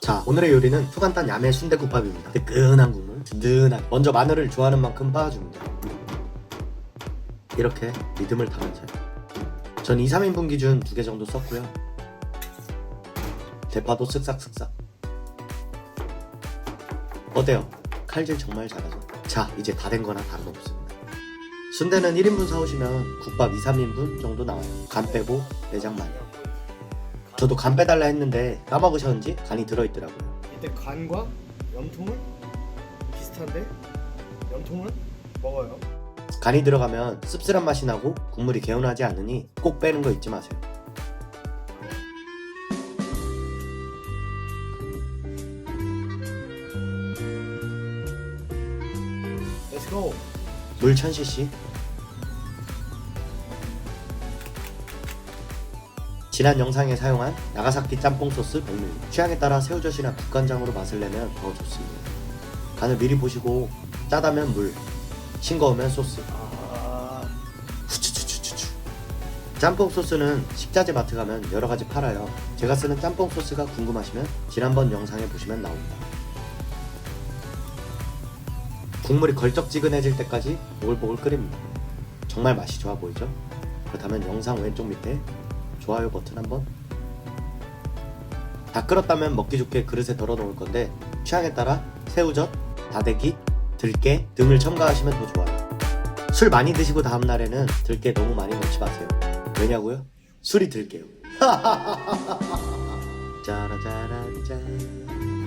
자 오늘의 요리는 수간단 야매 순대국밥입니다 뜨끈한 국물 든든한 먼저 마늘을 좋아하는 만큼 빻아줍니다 이렇게 리듬을 타면서요 전 2, 3인분 기준 두 개 정도 썼고요 대파도 쓱싹쓱싹 어때요? 칼질 정말 잘하죠? 자 이제 다 된 거나 다름없습니다 순대는 1인분 사오시면 국밥 2, 3인분 정도 나와요 간 빼고 내장 많이 저도 간 빼달라 했는데 까먹으셨는지 간이 들어있더라고요 이때 간과 염통은 비슷한데 염통은 먹어요. 간이 들어가면 씁쓸한 맛이 나고 국물이 개운하지 않으니 꼭 빼는 거 잊지 마세요. Let's go. 물 1000cc 지난 영상에 사용한 나가사키 짬뽕 소스 100ml 취향에 따라 새우젓이나 국간장으로 맛을 내면 더 좋습니다. 간을 미리 보시고 짜다면 물, 싱거우면 소스 아, 후추추추추추 짬뽕 소스는 식자재 마트 가면 여러 가지 팔아요. 제가 쓰는 짬뽕 소스가 궁금하시면 지난번 영상에 보시면 나옵니다. 국물이 걸쩍지근해질 때까지 보글보글 끓입니다. 정말 맛이 좋아 보이죠? 그렇다면 영상 왼쪽 밑에 좋아요 버튼 한번 다 끓었다면 먹기 좋게 그릇에 덜어 놓을 건데 취향에 따라 새우젓, 다대기, 들깨 등을 첨가하시면 더 좋아요. 술 많이 드시고 다음 날에는 들깨 너무 많이 넣지 마세요. 왜냐고요? 술이 들게요. 짜라짜란짠.